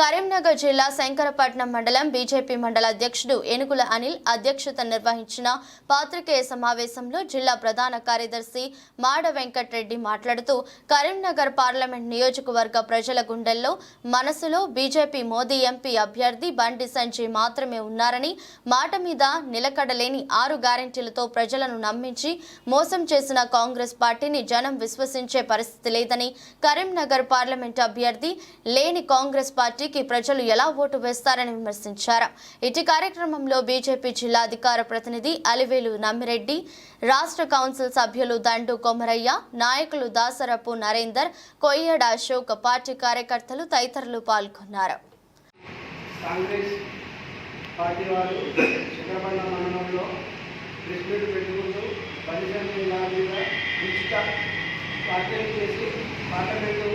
కరీంనగర్ జిల్లా శంకరపట్నం మండలం బీజేపీ మండల అధ్యక్షుడు ఏనుగుల అనిల్ అధ్యక్షత నిర్వహించిన పాత్రికేయ సమావేశంలో జిల్లా ప్రధాన కార్యదర్శి మాడ వెంకట్రెడ్డి మాట్లాడుతూ కరీంనగర్ పార్లమెంట్ నియోజకవర్గ ప్రజల గుండెల్లో మనసులో బీజేపీ మోదీ ఎంపీ అభ్యర్థి బండి సంజయ్ మాత్రమే ఉన్నారని మాట మీద నిలకడలేని ఆరు గ్యారెంటీలతో ప్రజలను నమ్మించి మోసం చేసిన కాంగ్రెస్ పార్టీని జనం విశ్వసించే పరిస్థితి లేదని కరీంనగర్ పార్లమెంట్ అభ్యర్థి లేని కాంగ్రెస్ పార్టీ పార్టీకి ప్రజలు ఎలా ఓటు వేస్తారని విమర్శించారు. ఇటు కార్యక్రమంలో బీజేపీ జిల్లా అధికార ప్రతినిధి అలివేలు నమ్మిరెడ్డి రాష్ట్ర కౌన్సిల్ సభ్యులు దండు కొమరయ్య నాయకులు దాసరపు నరేందర్ కొయ్యడ అశోక్ పార్టీ కార్యకర్తలు తదితరులు పాల్గొన్నారు. కాంగ్రెస్ పార్టీ వారు చక్రపల్లి మండలంలో పెట్టుకుంటూ పరిశ్రమ మీద ఉచిత చేసి పార్లమెంటు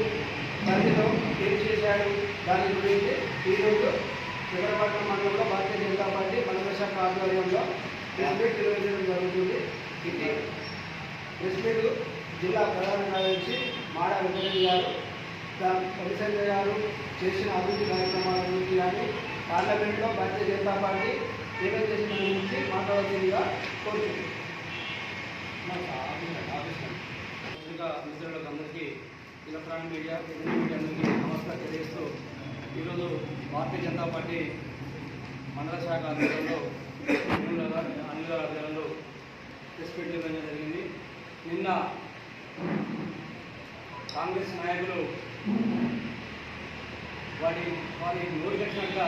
పరిధిలో ఏం చేశాడు దాని గురించి ఈరోజు చంద్రపట్నం మండలంలో భారతీయ జనతా పార్టీ మండల శాఖ ఆధ్వర్యంలో ప్రెస్ మీట్ నిర్వహించడం జరుగుతుంది. ఇది ప్రెస్ మీట్ జిల్లా ప్రధాన కార్యదర్శి మాడ వెంకటరెడ్డి గారు రవిశంకర్ గారు చేసిన అభివృద్ధి కార్యక్రమాల గురించి కానీ పార్లమెంట్లో భారతీయ జనతా పార్టీ ఏమేమి చేసిన గురించి మాట్లాడాల్సిందిగా కోరుతుంది ముందుగా మిత్రులకు అందరికీ ఎలక్ట్రానిక్ మీడియా మీడియా అందరికీ నమస్కారం తెలియజేస్తూ ఈరోజు భారతీయ జనతా పార్టీ మండల శాఖ ఆధ్వర్యంలో అనిల్ గారి ఆధ్వర్యంలో ప్రెస్ మీట్ జరిగింది. నిన్న కాంగ్రెస్ నాయకులు వాటి వారి నోరు కట్టినట్టుగా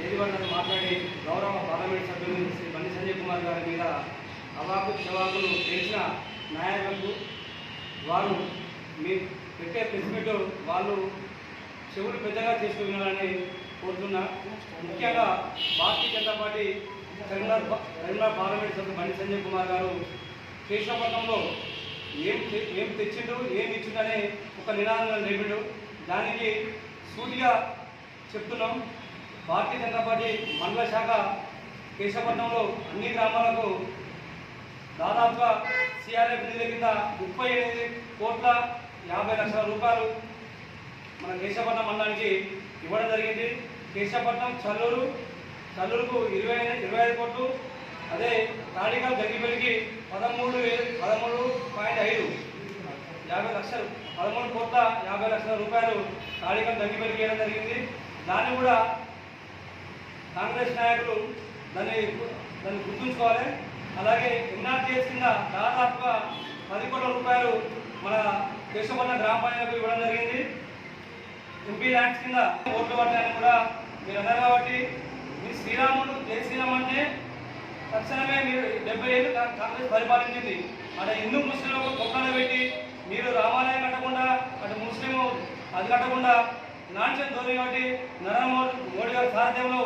ఏది మాట్లాడి గౌరవ పార్లమెంట్ సభ్యులు శ్రీ బండి సంజయ్ కుమార్ గారి మీద అవాకు క్షవాకులు తెలిసిన నాయకులకు వారు మీ పెట్టే ప్రెస్ వాళ్ళు చెవులు పెద్దగా తీసుకున్నారని కోరుతున్నా. ముఖ్యంగా భారతీయ జనతా పార్టీ కరీంనగర్ కరీంనగర్ పార్లమెంట్ సభ్యులు బండి సంజయ్ కుమార్ గారు కేశవపట్నంలో ఏం తె- ఏం తెచ్చిండు ఏం ఇచ్చిండనే ఒక నినాదం లేపిండు దానికి సూటిగా చెప్తున్నాం. భారతీయ జనతా పార్టీ మండల శాఖ కేశవపట్నంలో అన్ని గ్రామాలకు దాదాపుగా సిఆర్ఎఫ్ నిధుల కింద ముప్పై ఎనిమిది కోట్ల యాభై లక్షల రూపాయలు మన కేశవపట్నం మండలానికి ఇవ్వడం జరిగింది. కేశవపట్నం చల్లూరు చల్లూరుకు ఇరవై ఇరవై ఐదు కోట్లు అదే తాడికల్ గంగిపల్లికి పదమూడు పదమూడు పాయింట్ ఐదు యాభై లక్షలు పదమూడు కోట్ల యాభై లక్షల రూపాయలు తాడికల్ గంగిపల్లికి ఇవ్వడం జరిగింది. దాన్ని కూడా కాంగ్రెస్ నాయకులు దాన్ని దాన్ని గుర్తుంచుకోవాలి. అలాగే ఎన్ఆర్టీఎస్ కింద దాదాపుగా పది కోట్ల రూపాయలు మన దేశపట్ల గ్రామ పంచాయతీలకు ఇవ్వడం జరిగింది. ఎంపీ ల్యాండ్స్ కింద ఓట్లు పడ్డాయని కూడా మీరు అన్నారు కాబట్టి మీ శ్రీరాముడు జై శ్రీరామ్ అంటే తక్షణమే మీరు డెబ్బై ఏళ్ళు కాంగ్రెస్ పరిపాలించింది. అటు హిందూ ముస్లింలకు కుక్కలు పెట్టి మీరు రామాలయం కట్టకుండా అటు ముస్లిం అది కట్టకుండా నాన్షన్ ధోరణి కాబట్టి నరేంద్ర మోడీ మోడీ గారి సారథ్యంలో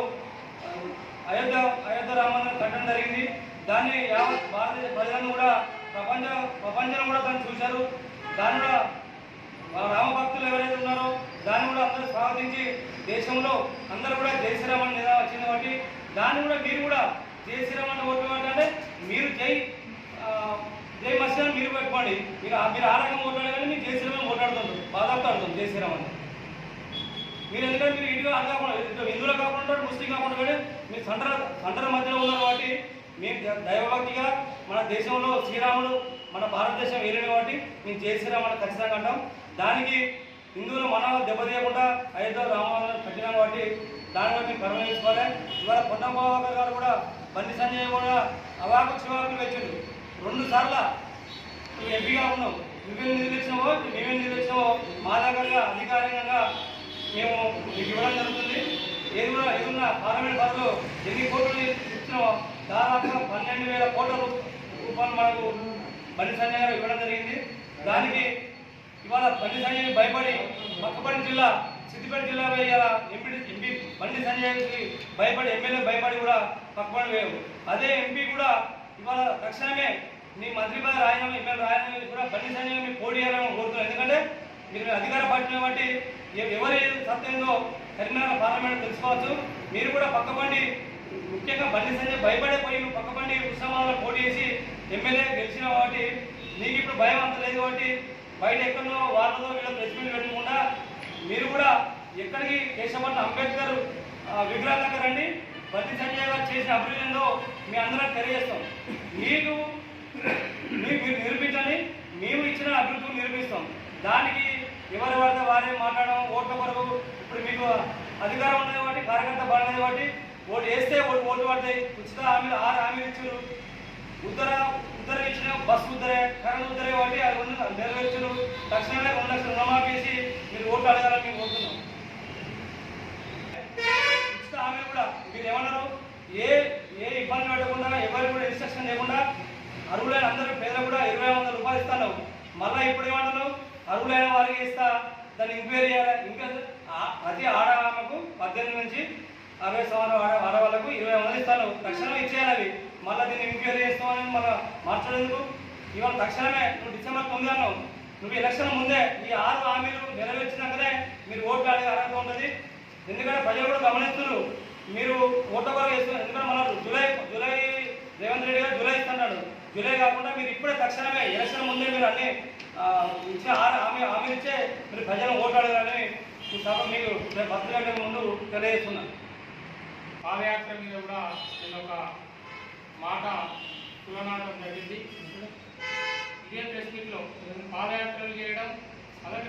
అయోధ్య అయోధ్య రామాలయం కట్టడం జరిగింది. దాన్ని యావత్ భారతదేశ ప్రజలను కూడా ప్రపంచ ప్రపంచం కూడా దాన్ని చూశారు. దాన్ని కూడా ఆ రామ భక్తులు ఎవరైతే ఉన్నారో దాన్ని కూడా అందరూ స్వాగతించి దేశంలో అందరూ కూడా జై శ్రీరామ్ అని నిదా వచ్చింది కాబట్టి దాన్ని కూడా మీరు కూడా జై శ్రీరామ్ అని అంటే మీరు జై జై మసీద్ మీరు పెట్టుకోండి. మీరు మీరు ఆ రకంగా ఓట్లాడే కానీ మీరు జై శ్రీరామ్ అని ఓట్లాడుతుంది బాధాపుతో జై శ్రీరామ్ అని. మీరు ఎందుకంటే మీరు ఇటుగా అది కాకుండా హిందువులు కాకుండా ముస్లిం కాకుండా కానీ మీరు సంటర సంటర మధ్యలో ఉన్నారు కాబట్టి మేము దైవభక్తిగా మన దేశంలో శ్రీరాముడు మన భారతదేశం ఏలిన కాబట్టి మేము జై శ్రీరామని అని ఖచ్చితంగా అంటాం. దానికి హిందువులు మనం దెబ్బతీయకుండా అయోధ్య రామాలయం కట్టినాం కాబట్టి దాని బట్టి మేము కర్మ చేసుకోవాలి. ఇవాళ పొన్నం గారు కూడా బండి సంజయ్ కూడా అవాకు శివాకులు వచ్చిండు రెండు సార్లు నువ్వు ఎంపీగా ఉన్నావు. నువ్వేం నిధులు ఇచ్చినావో మేమేం మా దగ్గరగా అధికారికంగా మేము మీకు ఇవ్వడం జరుగుతుంది. ఏది కూడా ఏదున్నా పార్లమెంట్ బస్సులో ఎన్ని కోట్లు ఇచ్చినావో దాదాపుగా పన్నెండు వేల కోట్ల రూపాయలు మనకు బండి సంజయ్ గారు ఇవ్వడం జరిగింది. దానికి ఇవాళ బండి సంజయ్ భయపడి పక్కపల్లి జిల్లా సిద్దిపేట జిల్లా వేయాల ఎంపీ ఎంపీ బండి సంజయ్కి భయపడి ఎమ్మెల్యే భయపడి కూడా పక్కపడి వేయవు అదే ఎంపీ కూడా ఇవాళ తక్షణమే మీ మంత్రి పదవి రాయడం ఎమ్మెల్యే రాయడం కూడా బండి సంజయ్ మీ పోటీ చేయాలని కోరుతున్నాను ఎందుకంటే మీరు అధికార పార్టీ కాబట్టి ఎ- ఎవరి సత్యంలో కరీంనగర్ పార్లమెంట్ తెలుసుకోవచ్చు. మీరు కూడా పక్కబండి ముఖ్యంగా బండి సంజయ్ భయపడే పోయి నువ్వు పక్కబండి పోటీ చేసి ఎమ్మెల్యే గెలిచిన కాబట్టి నీకు ఇప్పుడు భయం అంత లేదు కాబట్టి బయట ఎక్కడో వాళ్ళతో వీళ్ళ ప్రెస్ మీట్ పెట్టకుండా మీరు కూడా ఎక్కడికి కేశవన్ అంబేద్కర్ ఆ, దగ్గర రండి. ప్రతి సంజయ్ గారు చేసిన అభివృద్ధిలో మీ అందరం తెలియజేస్తాం. మీకు మీకు మీరు నిరూపించండి. మేము ఇచ్చిన అభివృద్ధి నిరూపిస్తాం. దానికి ఎవరి వారితో వారే మాట్లాడడం ఓట్ల కొరకు ఇప్పుడు మీకు అధికారం ఉన్నది కాబట్టి కార్యకర్త బాగున్నది కాబట్టి ఓటు వేస్తే ఓటు ఓటు పడతాయి. ఉచిత హామీలు ఆరు హామీలు ఇచ్చారు. ఉత్తర ఉద్ధరించిన బస్సు ఉత్తరే కరెంట్ ఉద్దరే కాబట్టి అది రెండు నెరవేర్చరు తక్షణమే రెండు లక్షలు రుణమాఫీ మీరు ఓట్లు అడగాలని మేము కోరుతున్నాం. ఆమె కూడా మీరు ఏమన్నారు ఏ ఏ ఇబ్బంది పెట్టకుండా ఎవరు కూడా ఇన్స్ట్రక్షన్ లేకుండా అర్హులైన అందరూ పేద కూడా ఇరవై వందల రూపాయలు ఇస్తాను మళ్ళీ ఇప్పుడు ఏమంటున్నావు అర్హులైన వారికి ఇస్తా దాన్ని ఎంక్వైరీ చేయాలి. ఇంకా ప్రతి ఆడ ఆమెకు పద్దెనిమిది నుంచి అరవై సంవత్సరాల ఆడ ఆడవాళ్ళకు ఇరవై వందలు ఇస్తాను తక్షణం ఇచ్చేయాలి అవి. మళ్ళీ దీన్ని ఎంక్వైరీ చేస్తామని మళ్ళీ మార్చలేదు ఇవాళ తక్షణమే నువ్వు డిసెంబర్ తొమ్మిది అన్నావు. నువ్వు ఎలక్షన్ ముందే ఈ ఆరు హామీలు నెరవేర్చినాకనే మీరు ఓట్లు అడిగే అర్హత ఉంటుంది? ఎందుకంటే ప్రజలు కూడా గమనిస్తున్నారు. మీరు ఓట్ల కొరకు వేస్తున్నారు. ఎందుకంటే మన జూలై జూలై రేవంత్ రెడ్డి గారు జూలై ఇస్తున్నాడు జూలై కాకుండా మీరు ఇప్పుడే తక్షణమే ఎలక్షన్ ముందే మీరు అన్ని ఆ, ఇచ్చిన ఆరు హామీ హామీలు ఇచ్చే మీరు ప్రజలను ఓట్లు అడగాలని సభ మీకు రేపు పత్రిక ముందు తెలియజేస్తున్నాను పాదయాత్ర మీద కూడా నేను ఒక మాట కులనాటం జరిగింది. ఇదే ప్రెస్ మీట్లో పాదయాత్రలు చేయడం